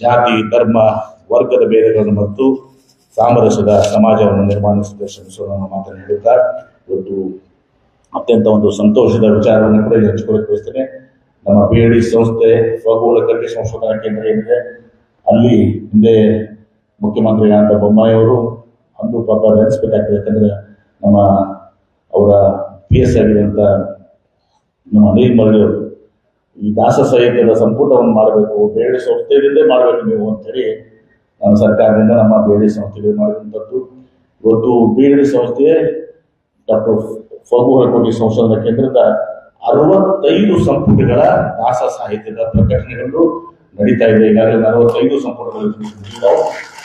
ಜಾತಿ, ಧರ್ಮ, ವರ್ಗದ ಭೇದಗಳನ್ನು ಮತ್ತು ಸಾಮರಸ್ಯದ ಸಮಾಜವನ್ನು ನಿರ್ಮಾಣಿಸಲು ಶ್ರಮಿಸುವ ಮಾತನ್ನು ಹೇಳುತ್ತಾ ಇವತ್ತು ಅತ್ಯಂತ ಒಂದು ಸಂತೋಷದ ವಿಚಾರವನ್ನು ಕೂಡ ಹಂಚಿಕೊಳ್ಳಕ್ಕೆ ಬಯಸ್ತೇನೆ ನಮ್ಮ ಎಲ್ ಡಿ ಸಂಸ್ಥೆ ಸ್ವಗೋಳ ಕಟ್ಟಿ ಸಂಶೋಧನಾ ಕೇಂದ್ರ ಏನಿದೆ, ಅಲ್ಲಿ ಹಿಂದೆ ಮುಖ್ಯಮಂತ್ರಿ ಆನಂದ ಬೊಮ್ಮಾಯಿ ಅವರು ಅಂದು ಪಾಪ ನೆನೆಸ್ಬೇಕಾಗ್ತದೆ ಯಾಕಂದ್ರೆ ನಮ್ಮ ಅವರ ಪಿ ಎಸ್ ನಮ್ಮ ಅನಿಲ್ ಮರಳಿ ಅವರು ಈ ದಾಸ ಸಾಹಿತ್ಯದ ಸಂಪುಟವನ್ನು ಮಾಡಬೇಕು ಬೇಳೆ ಸಂಸ್ಥೆಯಿಂದಲೇ ಮಾಡಬೇಕು ನೀವು ಅಂತೇಳಿ ನಮ್ಮ ಸರ್ಕಾರದಿಂದ ನಮ್ಮ ಬೇಳೆ ಸಂಸ್ಥೆಗೆ ಮಾಡಿರುವಂಥದ್ದು ಇವತ್ತು ಬೇಳೆ ಸಂಸ್ಥೆ, ಡಾಕ್ಟರ್ ಫಗು ಹೈಕೋಟಿ ಸಂಶೋಧನಾ ಕೇಂದ್ರದ ಅರವತ್ತೈದು ಸಂಪುಟಗಳ ದಾಸ ಸಾಹಿತ್ಯದ ಪ್ರಕಟಣೆಗಳು ನಡೀತಾ ಇದೆ. ಈಗಾಗಲೇ ನಲವತ್ತೈದು ಸಂಪುಟಗಳು.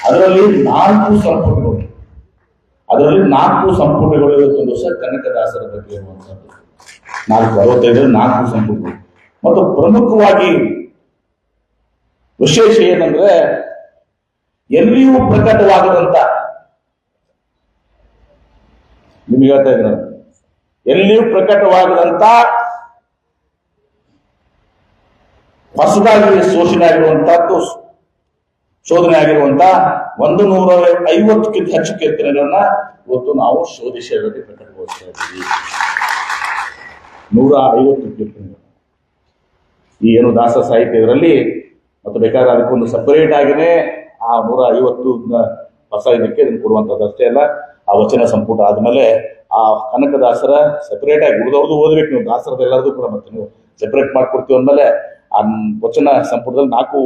ಅದರಲ್ಲಿ ನಾಲ್ಕು ಸಂಪುಟಗಳು. ಅದರಲ್ಲಿ ನಾಲ್ಕು ಸಂಪುಟಗಳು ಇವತ್ತೊಂದು ಸಹ ಕನಕದಾಸರ ಬಗ್ಗೆ ನಾಲ್ಕು, ಅರವತ್ತೈದರಲ್ಲಿ ನಾಲ್ಕು ಸಂಪುಟಗಳು. ಮತ್ತು ಪ್ರಮುಖವಾಗಿ ವಿಶೇಷ ಏನಂದ್ರೆ ಎಲ್ಲಿಯೂ ಪ್ರಕಟವಾಗದಂತ. ನಿಮಗೆ ಹೇಳ್ತಾ ಇದ್ದೀನಿ ನಾನು. ಎಲ್ಲಿಯೂ ಪ್ರಕಟವಾಗದಂತ ಹೊಸದಾಗಿ ಶೋಷಣೆ ಆಗಿರುವಂತಹದ್ದು ಶೋಧನೆ ಆಗಿರುವಂತ ಒಂದು ನೂರ ಐವತ್ತಕ್ಕಿಂತ ಹೆಚ್ಚು ಕೀರ್ತನೆಗಳನ್ನ ಇವತ್ತು ನಾವು ಶೋಧಿಸಿ ಪ್ರಕಟಗೊಳಿಸ್ತಾ ಇದ್ದೀವಿ. ನೂರ ಐವತ್ತು ಕೀರ್ತನೆಗಳು. ಈ ಏನು ದಾಸ ಸಾಹಿತ್ಯ ಇದರಲ್ಲಿ ಮತ್ತು ಬೇಕಾದ್ರೆ ಅದಕ್ಕೊಂದು ಸಪರೇಟ್ ಆಗಿನೇ ಆ ನೂರ ಐವತ್ತು ಹೊಸ ಇದಕ್ಕೆ ಇದನ್ನು ಕೊಡುವಂಥದ್ದು ಅಷ್ಟೇ ಅಲ್ಲ, ಆ ವಚನ ಸಂಪುಟ ಆದಮೇಲೆ ಆ ಕನಕದಾಸರ ಸಪರೇಟ್ ಆಗಿ ಉಳಿದವ್ರದ್ದು ಓದಬೇಕು ನೀವು. ದಾಸರದ ಎಲ್ಲರದ್ದು ಕೂಡ ಮತ್ತೆ ನೀವು ಸೆಪರೇಟ್ ಮಾಡಿಕೊಡ್ತೀವಿ ಅಂದಮೇಲೆ ಆ ವಚನ ಸಂಪುಟದಲ್ಲಿ ನಾಲ್ಕು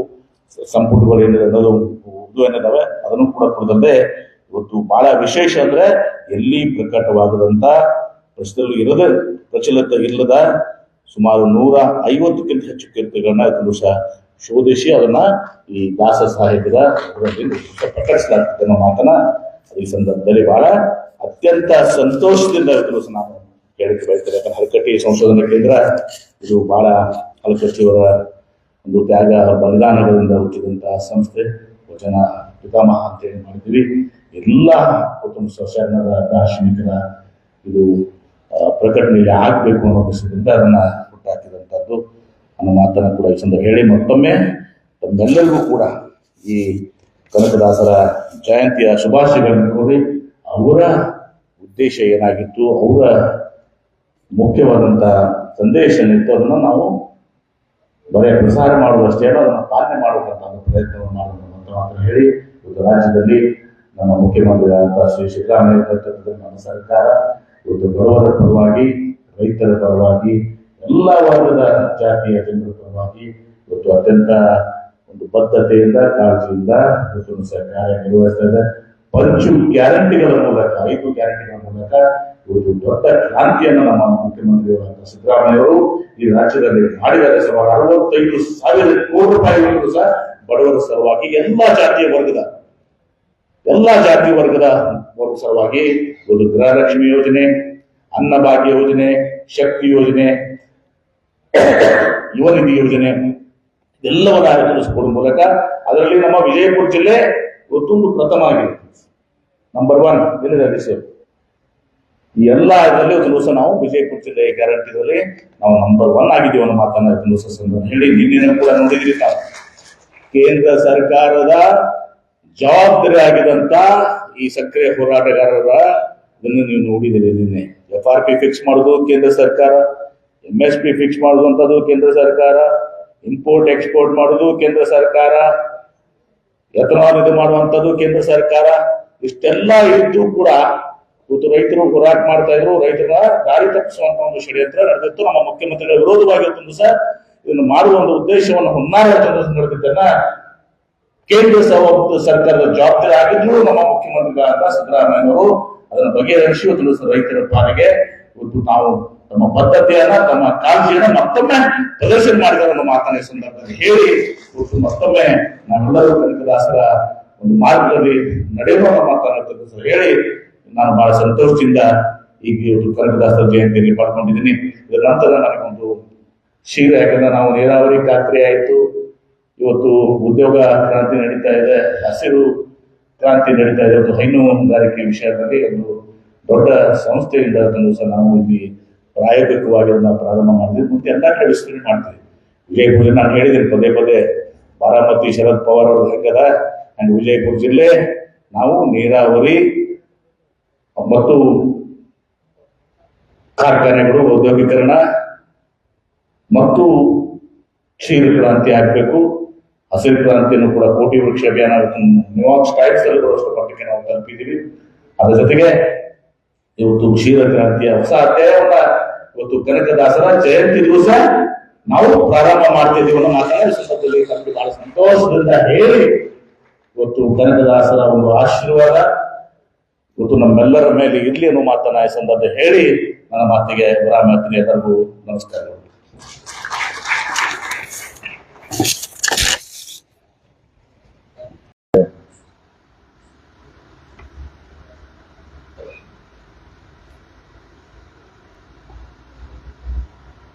ಸಂಪುಟಗಳು ಏನಿದೆ ಅನ್ನೋದು ಉರ್ದು ಏನಿದಾವೆ ಅದನ್ನು ಕೂಡ ಕೊಡದಲ್ಲದೆ ಇವತ್ತು ಬಹಳ ವಿಶೇಷ ಅಂದ್ರೆ ಎಲ್ಲಿ ಪ್ರಕಟವಾಗದಂತ ಪ್ರಶ್ನೆಗಳು ಇರದ ಪ್ರಚಲಿತ ಇಲ್ಲದ ಸುಮಾರು ನೂರ ಐವತ್ತಕ್ಕಿಂತ ಹೆಚ್ಚು ಕೀರ್ತಿಗಳನ್ನ ಇವತ್ತು ಸಹ ಶೋಧಿಸಿ ಅದನ್ನ ಈ ದಾಸ ಸಾಹಿತ್ಯದ ಪ್ರಕಟಿಸಲಾಗ್ತದೆ ಅನ್ನೋ ಮಾತನ್ನ ಈ ಸಂದರ್ಭದಲ್ಲಿ ಬಹಳ ಅತ್ಯಂತ ಸಂತೋಷದಿಂದ ಸಹ ನಾನು ಹೇಳಕ್ಕೆ ಬಯಸ್ತೇನೆ ಯಾಕಂದ್ರೆ ಹರಕಟ್ಟಿ ಸಂಶೋಧನಾ ಕೇಂದ್ರ, ಇದು ಬಹಳ ಹಲಕಟ್ಟಿಯವರ ಒಂದು ತ್ಯಾಗ, ಬಲಿದಾನಗಳಿಂದ ಹುಟ್ಟಿದಂತಹ ಸಂಸ್ಥೆ. ವಚನ ಪಿತಾಮಹ ಅಂತ ಹೇಳಿ ಮಾಡಿದ್ದೀವಿ. ಎಲ್ಲ ಕುಟುಂಬ ಶರಣರ ದಾರ್ಶನಿಕರ ಇದು ಪ್ರಕಟಣೆಯಲ್ಲಿ ಆಗಬೇಕು ಅನ್ನೋ ಉದ್ದೇಶದಿಂದ ಅದನ್ನ ಹುಟ್ಟಾಕಿದಂಥದ್ದು ಅನ್ನೋ ಮಾತನ್ನು ಕೂಡ ಈ ಸಂದರ್ಭ ಹೇಳಿ, ಮತ್ತೊಮ್ಮೆ ತಮ್ಮೆಲ್ಲರಿಗೂ ಕೂಡ ಈ ಕನಕದಾಸರ ಜಯಂತಿಯ ಶುಭಾಶಯಗಳನ್ನು ಕೋರಿ ಅವರ ಉದ್ದೇಶ ಏನಾಗಿತ್ತು, ಅವರ ಮುಖ್ಯವಾದಂಥ ಸಂದೇಶ ಏನಿತ್ತು ಅದನ್ನು ನಾವು ಬರೀ ಪ್ರಸಾರ ಮಾಡುವಷ್ಟೇ ಅಲ್ಲ, ಅದನ್ನು ಪಾಲನೆ ಒಂದು ಪ್ರಯತ್ನವನ್ನು ಮಾಡೋಣ ಅಂತ ಮಾತ್ರ ಹೇಳಿ ಇವತ್ತು ರಾಜ್ಯದಲ್ಲಿ ನಮ್ಮ ಮುಖ್ಯಮಂತ್ರಿಯಾದಂಥ ಶ್ರೀ ಸಿದ್ದರಾಮಯ್ಯ ನಮ್ಮ ಸರ್ಕಾರ, ಇವತ್ತು ಬಡವರ ಪರವಾಗಿ, ರೈತರ ಪರವಾಗಿ ಎಲ್ಲ ವರ್ಗದ ಜಾತಿಯ ಜನರ ಪರವಾಗಿ ಇವತ್ತು ಅತ್ಯಂತ ಒಂದು ಬದ್ಧತೆಯಿಂದ, ಕಾಳಜಿಯಿಂದ ಇವತ್ತು ಒಂದು ಸರ್ಕಾರ ನಿರ್ವಹಿಸ್ತಾ ಇದೆ ಪಂಚು ಗ್ಯಾರಂಟಿಗಳ ಮೂಲಕ, ಐದು ಗ್ಯಾರಂಟಿಗಳ ಮೂಲಕ ಇವತ್ತು ದೊಡ್ಡ ಕ್ರಾಂತಿಯನ್ನು ನಮ್ಮ ಮುಖ್ಯಮಂತ್ರಿಯವರಾದ ಸಿದ್ದರಾಮಯ್ಯವರು ಈ ರಾಜ್ಯದಲ್ಲಿ ಮಾಡಿದ್ದಾರೆ. ಸುಮಾರು ಅರವತ್ತೈದು ಸಾವಿರ ಕೋಟಿ ರೂಪಾಯಿಗಳು ಸಹ ಬಡವರ ಸಲುವಾಗಿ ಎಲ್ಲಾ ಜಾತಿಯ ವರ್ಗದ, ಎಲ್ಲಾ ಜಾತಿ ವರ್ಗದ ವರ್ಗ ಸಲುವಾಗಿ ಒಂದು ಗೃಹಲಕ್ಷ್ಮಿ ಯೋಜನೆ, ಅನ್ನಭಾಗ್ಯ ಯೋಜನೆ, ಶಕ್ತಿ ಯೋಜನೆ ಯುವ ನಿಧಿ ಯೋಜನೆ ಎಲ್ಲವನ್ನ ಆಯೋಜಿಸಿಕೊಡುವ ಮೂಲಕ ಅದರಲ್ಲಿ ನಮ್ಮ ವಿಜಯಪುರ ಜಿಲ್ಲೆ ಇವತ್ತೊಂದು ಪ್ರಥಮ ಆಗಿದೆ. ನಂಬರ್ ಒನ್ ಸರ್ ಈ ಎಲ್ಲ ಇದರಲ್ಲಿ ಒಂದು ದಿವಸ ನಾವು ವಿಜಯಪುರ ಜಿಲ್ಲೆ ಗ್ಯಾರಂಟಿದಲ್ಲಿ ನಾವು ನಂಬರ್ ಒನ್ ಆಗಿದ್ದೀವಿ ಅನ್ನೋ ಮಾತನ್ನ ಒಂದು ಸಂದರ್ಭ ಹೇಳಿ ನಿನ್ನೆ ಕೂಡ ನೋಡಿದ್ರಿ ನಾವು ಕೇಂದ್ರ ಸರ್ಕಾರದ ಜವಾಬ್ದಾರಿ ಆಗಿದಂತ ಈ ಸಕ್ಕರೆ ಹೋರಾಟಗಾರರ ಇದನ್ನು ನೀವು ನೋಡಿದಿರಿ ನಿನ್ನೆ. ಎಫ್ ಆರ್ ಪಿ ಫಿಕ್ಸ್ ಮಾಡೋದು ಕೇಂದ್ರ ಸರ್ಕಾರ. ಎಂ ಎಸ್ ಪಿ ಫಿಕ್ಸ್ ಮಾಡುವಂಥದ್ದು ಕೇಂದ್ರ ಸರ್ಕಾರ ಇಂಪೋರ್ಟ್ ಎಕ್ಸ್ಪೋರ್ಟ್ ಮಾಡೋದು ಕೇಂದ್ರ ಸರ್ಕಾರ, ಎಥನಾಲ್ ಇದು ಮಾಡುವಂಥದ್ದು ಕೇಂದ್ರ ಸರ್ಕಾರ, ಇಷ್ಟೆಲ್ಲ ಇದ್ದು ಕೂಡ ಇವತ್ತು ರೈತರು ಹೋರಾಟ ಮಾಡ್ತಾ ಇದ್ರು. ರೈತರ ದಾರಿ ತಪ್ಪಿಸುವಂತ ಒಂದು ಷಡ್ಯಂತ್ರ ನಡೆದಿತ್ತು. ನಮ್ಮ ಮುಖ್ಯಮಂತ್ರಿಗಳ ವಿರೋಧವಾಗಿ ಒಂದು ಸಹ ಇದನ್ನು ಮಾಡುವ ಒಂದು ಉದ್ದೇಶವನ್ನು ಅಂತ ನಡೆದಿದ್ದನ್ನ ಕೇಂದ್ರ ಸರ್ಕಾರದ ಜವಾಬ್ದಾರಿ ಆಗಿದ್ರು ನಮ್ಮ ಮುಖ್ಯಮಂತ್ರಿಗಳಾದ ಸಿದ್ದರಾಮಯ್ಯನವರು ಅದನ್ನು ಬಗೆಹರಿಸಿ ಇವತ್ತು ರೈತರ ಪಾಲಿಗೆ ಇವತ್ತು ತಾವು ತಮ್ಮ ಬದ್ಧತೆಯನ್ನ, ತಮ್ಮ ಕಾಳಜಿಯನ್ನ ಮತ್ತೊಮ್ಮೆ ಪ್ರದರ್ಶನ ಮಾಡಿದ್ದಾರೆ ಅನ್ನೋ ಮಾತನ್ನ ಸಂದರ್ಭದಲ್ಲಿ ಹೇಳಿ. ಮತ್ತೊಮ್ಮೆ ನಾವೆಲ್ಲರೂ ಕನಕದಾಸರ ಒಂದು ಮಾರ್ಗದಲ್ಲಿ ನಡೆಯುವ ಮಾತನ್ನು ಹೇಳಿ. ನಾನು ಬಹಳ ಸಂತೋಷದಿಂದ ಈಗ ಕನಕದಾಸರ ಜಯಂತಿಯಲ್ಲಿ ಪಾಲ್ಗೊಂಡಿದ್ದೀನಿ. ಇದರ ನಂತರ ನನಗೊಂದು ಶೀಘ್ರ ಯಾಕಂದ್ರೆ ನಾವು ನೀರಾವರಿ ಖಾತ್ರಿ ಆಯಿತು. ಇವತ್ತು ಉದ್ಯೋಗ ಕ್ರಾಂತಿ ನಡೀತಾ ಇದೆ, ಹಸಿರು ಕ್ರಾಂತಿ ನಡೀತಾ ಇದೆ. ಇವತ್ತು ಹೈನುಗಾರಿಕೆ ವಿಷಯದಲ್ಲಿ ಒಂದು ದೊಡ್ಡ ಸಂಸ್ಥೆಯಿಂದ ತಂದು ಸಹ ನಾವು ಇಲ್ಲಿ ಪ್ರಾಯೋಗಿಕವಾಗಿ ಅದನ್ನ ಪ್ರಾರಂಭ ಮಾಡಿದ್ವಿ. ಮತ್ತೆ ಎಲ್ಲ ಕಡೆ ವಿಸ್ತರಣೆ ಮಾಡ್ತೀವಿ. ವಿಜಯಪುರ ನಾನು ಹೇಳಿದ್ದೀನಿ, ಪದೇ ಪದೇ ಬಾರಾಮತಿ ಶರದ್ ಪವಾರ್ ಅವರು ಹೆಂಗದ ಅಂಡ್ ವಿಜಯಪುರ ಜಿಲ್ಲೆ, ನಾವು ನೀರಾವರಿ ಮತ್ತು ಕಾರ್ಖಾನೆಗಳು, ಔದ್ಯೋಗೀಕರಣ ಮತ್ತು ಕ್ಷೀರ ಕ್ರಾಂತಿ ಆಗಬೇಕು. ಹಸಿರು ಕ್ರಾಂತಿಯನ್ನು ಕೂಡ ಕೋಟಿ ವೃಕ್ಷ ಅಭಿಯಾನ ನ್ಯೂಯಾರ್ಕ್ ಸ್ಟೈಲ್ಸ್ ಅಲ್ಲಿ ಬರುವಷ್ಟು ಮಟ್ಟಿಗೆ ನಾವು ತಲುಪಿದ್ದೀವಿ. ಅದರ ಜೊತೆಗೆ ಇವತ್ತು ಕ್ಷೀರ ಕ್ರಾಂತಿಯ ಹೊಸ ಅಧ್ಯಾಯವನ್ನ ಇವತ್ತು ಕನಕದಾಸರ ಜಯಂತಿ ದಿವಸ ನಾವು ಪ್ರಾರಂಭ ಮಾಡ್ತಿದ್ದೀವಿ ಅನ್ನೋ ಮಾತನ್ನ ಸಂದರ್ಭದಲ್ಲಿ ನಮಗೆ ಬಹಳ ಸಂತೋಷದಿಂದ ಹೇಳಿ, ಇವತ್ತು ಕನಕದಾಸರ ಒಂದು ಆಶೀರ್ವಾದ, ಇವತ್ತು ನಮ್ಮೆಲ್ಲರ ಮೇಲೆ ಇರ್ಲಿ ಅನ್ನೋ ಮಾತನ್ನ ಈ ಸಂದರ್ಭದಲ್ಲಿ ಹೇಳಿ, ನನ್ನ ಮಾತಿಗೆ ವಿರಾಮ ಎಲ್ಲರಿಗೂ ನಮಸ್ಕಾರಗಳು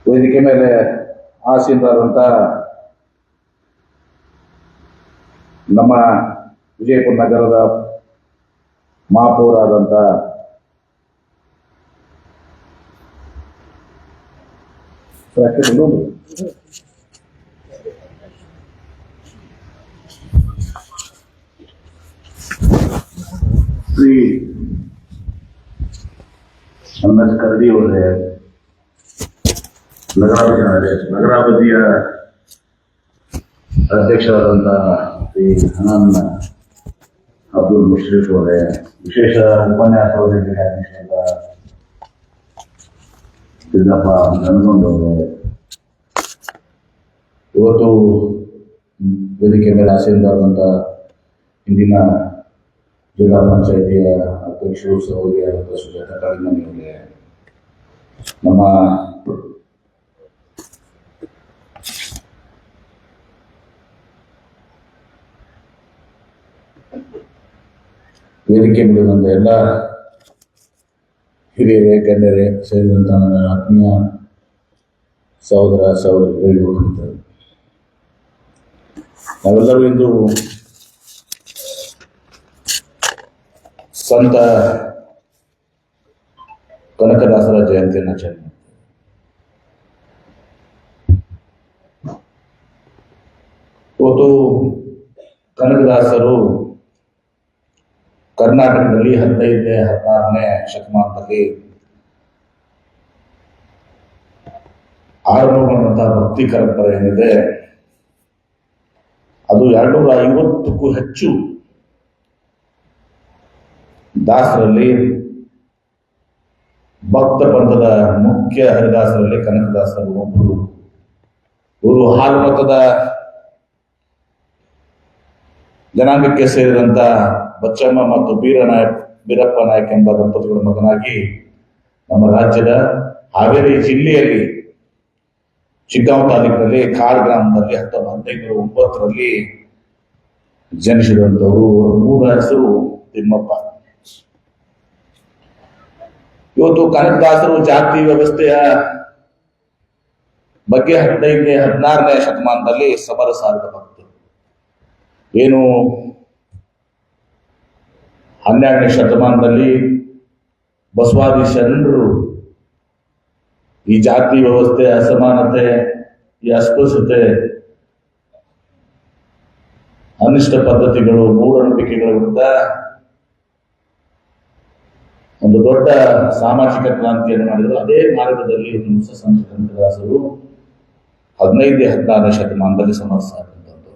ವೇದಿಕೆ ಮೇಲೆ ಆಸೀನರಾದಂಥ ನಮ್ಮ ವಿಜಯಪುರ ನಗರದ ಮಹಾಪೌರಾದಂಥ ಶ್ರೀ ಹನುಮಂತ ಕರಡಿ ಅವರೇ ನಗರಾಭಿಮಾನಿ ನಗರಾವಧಿಯ ಅಧ್ಯಕ್ಷರಾದಂಥ ಶ್ರೀ ಹನನ್ ಅಬ್ದುಲ್ ಮುಶ್ರೀಫ್ ಅವರೇ, ವಿಶೇಷ ಉಪನ್ಯಾಸವರಿಗೆ ಅಧ್ಯಕ್ಷರಾದ ಸಿದ್ದಪ್ಪ ಗನಗೊಂಡವರೇ ಇವತ್ತು ವೇದಿಕೆ ಮೇಲೆ ಆಸೀನರಾದಂಥ ಇಂದಿನ ಜಿಲ್ಲಾ ಪಂಚಾಯಿತಿಯ ಅಧ್ಯಕ್ಷರು ಸಹೋದರಿಯಾದಂಥ ಸುಜಾತ ಕಾಳಿಮನಿ ಅವರೇ ನಮ್ಮ ವೇದಿಕೆ ಮೇಲಿರುವಂಥ ಎಲ್ಲ ಹಿರಿಯರೇ, ಗಣ್ಯರೇ ಸೇರಿದಂಥ ನನ್ನ ಆತ್ಮೀಯ ಸಹೋದರ ಸಹೋದರಿಗಳು ಅಂತ ನಾವೆಲ್ಲರೂ ಇಂದು ಸಂತ ಕನಕದಾಸರ ಜಯಂತಿಯನ್ನು ಆಚರಣೆ ಮಾಡ್ತೇವೆ. ಇವತ್ತು ಕನಕದಾಸರು ಕರ್ನಾಟಕದಲ್ಲಿ ಹದಿನೈದನೇ, ಹದಿನಾರನೇ ಶತಮಾನದಲ್ಲಿ ಆರಂಭಗೊಂಡಂತಹ ಭಕ್ತಿ ಪರಂಪರೆ ಏನಿದೆ, ಅದು ಎರಡ್ನೂರ ಐವತ್ತಕ್ಕೂ ಹೆಚ್ಚು ದಾಸರಲ್ಲಿ, ಭಕ್ತ ಪಂಥದ ಮುಖ್ಯ ಹರಿದಾಸರಲ್ಲಿ, ಕನಕದಾಸರು ಒಬ್ಬರು. ಇವರು ಹಾಲು ಮತದ ಜನಾಂಗಕ್ಕೆ ಸೇರಿದಂತ ಬಚ್ಚಮ್ಮ ಮತ್ತು ಬೀರನಾಯಕ್, ಬೀರಪ್ಪ ನಾಯಕ್ ಎಂಬ ದಂಪತಿಗಳ ಮಗನಾಗಿ ನಮ್ಮ ರಾಜ್ಯದ ಹಾವೇರಿ ಜಿಲ್ಲೆಯಲ್ಲಿ ಚಿಕ್ಕಾವ್ ತಾಲೂಕಿನಲ್ಲಿ ಕಾರ್ ಗ್ರಾಮದಲ್ಲಿ ಹತ್ತೊಂಬತ್ತು ಹದಿನೈದು ಒಂಬತ್ತರಲ್ಲಿ ಜನಿಸಿದಂಥವರು ಮೂಲ ಹೆಸರು ತಿಮ್ಮಪ್ಪ. ಇವತ್ತು ಕನಕದಾಸರು ಜಾತಿ ವ್ಯವಸ್ಥೆಯ ಬಗ್ಗೆ ಹದಿನೈದನೇ, ಹದಿನಾರನೇ ಶತಮಾನದಲ್ಲಿ ಸಮರ ಸಾರಿದ ಬಂತು ಏನು ಹನ್ನೆರಡನೇ ಶತಮಾನದಲ್ಲಿ ಬಸವಾದಿ ಶರಣರು ಈ ಜಾತಿ ವ್ಯವಸ್ಥೆ, ಅಸಮಾನತೆ, ಈ ಅಸ್ಪೃಶ್ಯತೆ, ಅನಿಷ್ಟ ಪದ್ಧತಿಗಳು, ಮೂಢನಂಬಿಕೆಗಳ ವಿರುದ್ಧ ಒಂದು ದೊಡ್ಡ ಸಾಮಾಜಿಕ ಕ್ರಾಂತಿಯನ್ನು ಮಾಡಿದರು. ಅದೇ ಮಾರ್ಗದಲ್ಲಿ ಹೊಸ ಸಂತ ಕನಕದಾಸರು ಹದಿನೈದು ಹದಿನಾರನೇ ಶತಮಾನದಲ್ಲಿ ಸಮರ್ಸಾದಂಥದ್ದು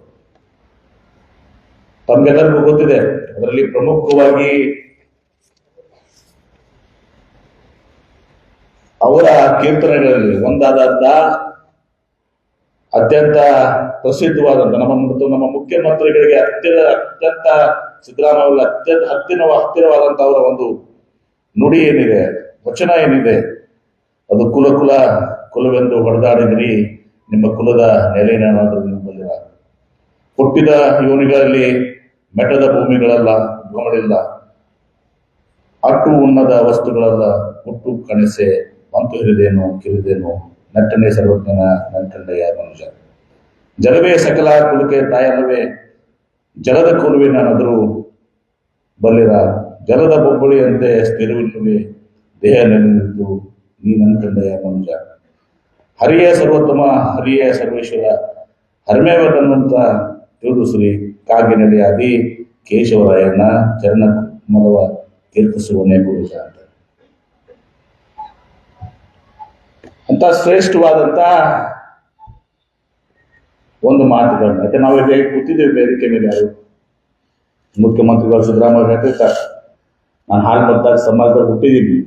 ತಮ್ಗೆಲ್ಲರಿಗೂ ಗೊತ್ತಿದೆ ಅದರಲ್ಲಿ ಪ್ರಮುಖವಾಗಿ ಅವರ ಕೀರ್ತನೆಗಳಲ್ಲಿ ಒಂದಾದಂತ ಅತ್ಯಂತ ಪ್ರಸಿದ್ಧವಾದಂತ ನಮ್ಮ ಮತ್ತು ನಮ್ಮ ಮುಖ್ಯಮಂತ್ರಿಗಳಿಗೆ ಅತ್ಯಂತ ಅತ್ಯಂತ ಸಿದ್ದರಾಮಯ್ಯ ಅತ್ಯಂತ ಹತ್ತಿರ ಹತ್ತಿರವಾದಂತ ಅವರ ಒಂದು ನುಡಿ ಏನಿದೆ, ವಚನ ಏನಿದೆ, ಅದು ಕುಲ ಕುಲ, ಕುಲವೆಂದು ಹೊಡೆದಾಡಿದ್ರಿ, ನಿಮ್ಮ ಕುಲದ ನೆಲೆಯೇನಾದರೂ ನಿಮ್ಮಲ್ಲಿಲ್ಲ ಹುಟ್ಟಿದ ಯೋನಿಗಳಲ್ಲಿ ಮೆಟದ ಭೂಮಿಗಳಲ್ಲ ಭೂಮಿಗಳಿಲ್ಲ ಅಟ್ಟು ಉನ್ನದ ವಸ್ತುಗಳಲ್ಲ, ಹುಟ್ಟು ಕಣಿಸೆ ಮಂತು ಹಿರಿದೇನು, ಕಿರಿದೇನು, ನಟ್ಟನೆ ಸರ್ವಜ್ಞನ ನಂಟಂಡೆಯ ಮನುಜ ಜಲವೇ ಸಕಲ ಕುಲಕೆ ತಾಯಲ್ಲವೇ. ಜಲದ ಕೊಲುವಿನಾದರೂ ಬಲ್ಲಿರ. ಜಲದ ಬೊಬ್ಬಳಿಯಂತೆ ಸ್ಥಿರವಿಲ್ಲವೇ. ದೇಹ ನೆನೆದಿದ್ದು ನೀ ನಂಟಂಡೆಯ ಮನುಜ ಹರಿಯೇ ಸರ್ವೋತ್ತಮ, ಹರಿಯೇ ಸರ್ವೇಶ್ವರ. ಹರಿಮೇವನ್ನಂತ ತಿಳಿದು ಶ್ರೀ ಕಾಗಿನೆಲೆ ಆದಿ ಕೇಶವರಾಯಣ್ಣ ಚರಣ ಮಲವ ತೀರ್ಥಿಸುವನೇ ಪುರುಷ ಅಂತ. ಅಂತ ಶ್ರೇಷ್ಠವಾದಂತಹ ಒಂದು ಮಾತುಗಳನ್ನ ಯಾಕೆ ಇಲ್ಲಿ ಕೂತಿದ್ದೇವೆ ವೇದಿಕೆ ಮೇಲೆ ಯಾರು? ಮುಖ್ಯಮಂತ್ರಿಗಳು ಸಿದ್ದರಾಮಯ್ಯ ಹೇಳ್ತಿರ್ತಾರೆ, ನಾನು ಹಾಲು ಮತದಾರ ಸಮಾಜದಲ್ಲಿ ಹುಟ್ಟಿದ್ದೀನಿ.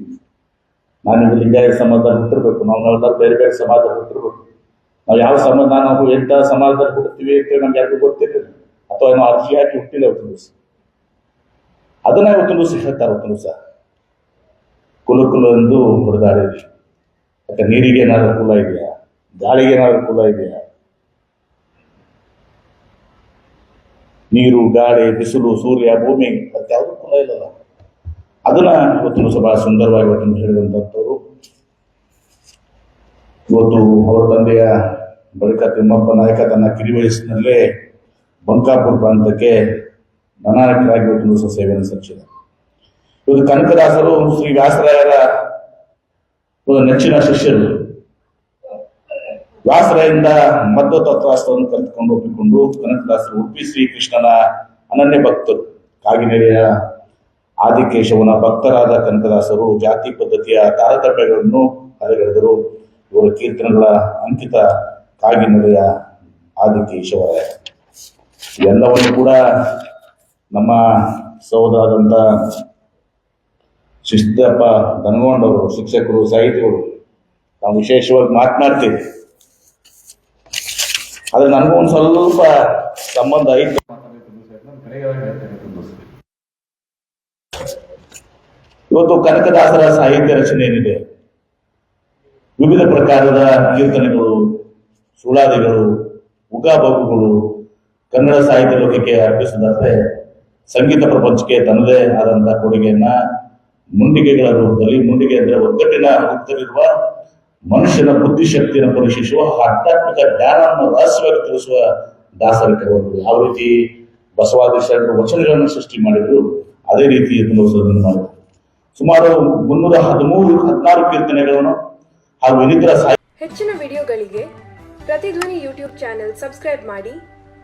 ನಾನು ಇಲ್ಲಿ ಲಿಂಗಾಯತ ಸಮಾಜದಲ್ಲಿ ಹುಟ್ಟಿರ್ಬೇಕು. ನಾವು ನಾವೆಲ್ಲರೂ ಬೇರೆ ಬೇರೆ ಸಮಾಜದಲ್ಲಿ ಹುಟ್ಟಿರ್ಬೇಕು. ನಾವು ಯಾವ ಸಮಾಜ, ನಾವು ಎಂಥ ಸಮಾಜದಲ್ಲಿ ಹುಡ್ತೀವಿ ಅಂತ ನಮ್ಗೆ ಯಾರಿಗೂ ಗೊತ್ತಿರಲಿಲ್ಲ. ಅಥವಾ ಏನೋ ಅರ್ಜಿ ಹಾಕಿ ಹುಟ್ಟಿಲ್ಲ ಇವತ್ತು ದಿವಸ. ಅದನ್ನ ಇವತ್ತು ದಿವಸ ಹೇಳ್ತಾರೆ ಇವತ್ತು ದಿವಸ. ಕುಲ ಕುಲ ಎಂದು ಹೊಡೆದಾಡಿದ್ರಿ ಯಾಕೆ ನೀರಿಗೆ ಏನಾದರೂ ಕುಲ ಇದೆಯಾ? ಗಾಳಿಗೆ ಏನಾದರೂ ಕುಲ ಇದೆಯಾ? ನೀರು, ಗಾಳಿ, ಬಿಸಿಲು, ಸೂರ್ಯ, ಭೂಮಿ ಅದಕ್ಕೆ ಯಾವುದೂ ಕುಲ ಇಲ್ಲಲ್ಲ. ಅದನ್ನ ಇವತ್ತು ದಿವಸ ಬಹಳ ಸುಂದರವಾಗಿ ಇವತ್ತು ಹೇಳಿದಂಥವ್ರು. ಇವತ್ತು ಅವರ ತಂದೆಯ ಬಳಿಕ ತಿಮ್ಮಪ್ಪ ನಾಯಕ ತನ್ನ ಕಿರಿ ವಯಸ್ಸಿನಲ್ಲೇ ಬಂಕಾಪುರ ಪ್ರಾಂತಕ್ಕೆ ನಾನಾಯಕರಾಗಿ ಇವತ್ತು ಸೇವೆಯನ್ನು ಸಲ್ಲಿಸಿದ ಇವತ್ತು ಕನಕದಾಸರು ಶ್ರೀ ವ್ಯಾಸರಾಯರ ಒಂದು ನೆಚ್ಚಿನ ಶಿಷ್ಯರು. ವ್ಯಾಸರಾಯಿಂದ ಮಧ್ವ ತತ್ವಾಸ್ತ್ರವನ್ನು ಕಲಿತುಕೊಂಡು ಒಪ್ಪಿಕೊಂಡು ಕನಕದಾಸರು ಉಡುಪಿ ಶ್ರೀಕೃಷ್ಣನ ಅನನ್ಯ ಭಕ್ತರು. ಕಾಗಿನೆಲೆಯ ಆದಿಕೇಶವನ ಭಕ್ತರಾದ ಕನಕದಾಸರು ಜಾತಿ ಪದ್ಧತಿಯ ತಾರತಮ್ಯಗಳನ್ನು ಕರೆಗೆಳೆದರು ಇವರ ಕೀರ್ತನೆಗಳ ಅಂಕಿತ ಕಾಗಿನೆಲೆಯ ಆದಿಕೇಶವರಾಯ ಎಲ್ಲವನ್ನು ಕೂಡ ನಮ್ಮ ಸಹೋದರಾದಂಥ ಶಿಸ್ತಪ್ಪ ದನಗೊಂಡವರು ಶಿಕ್ಷಕರು, ಸಾಹಿತಿಗಳು, ನಾವು ವಿಶೇಷವಾಗಿ ಮಾತನಾಡ್ತೀವಿ. ಆದ್ರೆ ನನಗೂ ಒಂದು ಸ್ವಲ್ಪ ಸಂಬಂಧ ಐತೆ ಇವತ್ತು ಕನಕದಾಸರ ಸಾಹಿತ್ಯ ರಚನೆ ಏನಿದೆ? ವಿವಿಧ ಪ್ರಕಾರದ ಕೀರ್ತನೆಗಳು ಸುಳಾದಿಗಳು ಉಗಾಬಗುಗಳು ಕನ್ನಡ ಸಾಹಿತ್ಯ ಲೋಕಕ್ಕೆ ಅರ್ಪಿಸಿದಂತೆ ಸಂಗೀತ ಪ್ರಪಂಚಕ್ಕೆ ತನ್ನದೇ ಆದಂತಹ ಕೊಡುಗೆಯನ್ನ ಮುಂಡಿಗೆಗಳ ರೂಪದಲ್ಲಿ, ಮುಂಡಿಗೆ ಅಂದ್ರೆ ಒಗ್ಗಟ್ಟಿನ ರೂಪದಲ್ಲಿರುವ ಮನುಷ್ಯನ ಬುದ್ಧಿಶಕ್ತಿಯನ್ನು ಪರೀಕ್ಷಿಸುವ ಆಧ್ಯಾತ್ಮಿಕ ಜ್ಞಾನವನ್ನು ರಹಸ್ಯವಾಗಿ ತಿಳಿಸುವ ದಾಸರ ಕೆಲವರು ಯಾವ ರೀತಿ ಬಸವಾದಿ ಶರಣರು ವಚನಗಳನ್ನು ಸೃಷ್ಟಿ ಮಾಡಿದ್ರು, ಅದೇ ರೀತಿ ಇದನ್ನು ಮಾಡಿದ್ರು. ಸುಮಾರು ಮುನ್ನೂರ ಹದಿಮೂರು, ಹದಿನಾರು ಕೀರ್ತನೆಗಳನ್ನು ಹಾಗೂ ಇನ್ನಿತರ ಹೆಚ್ಚಿನ ವಿಡಿಯೋಗಳಿಗೆ ಪ್ರತಿಧ್ವನಿ ಯೂಟ್ಯೂಬ್ ಚಾನೆಲ್ ಸಬ್ಸ್ಕ್ರೈಬ್ ಮಾಡಿ.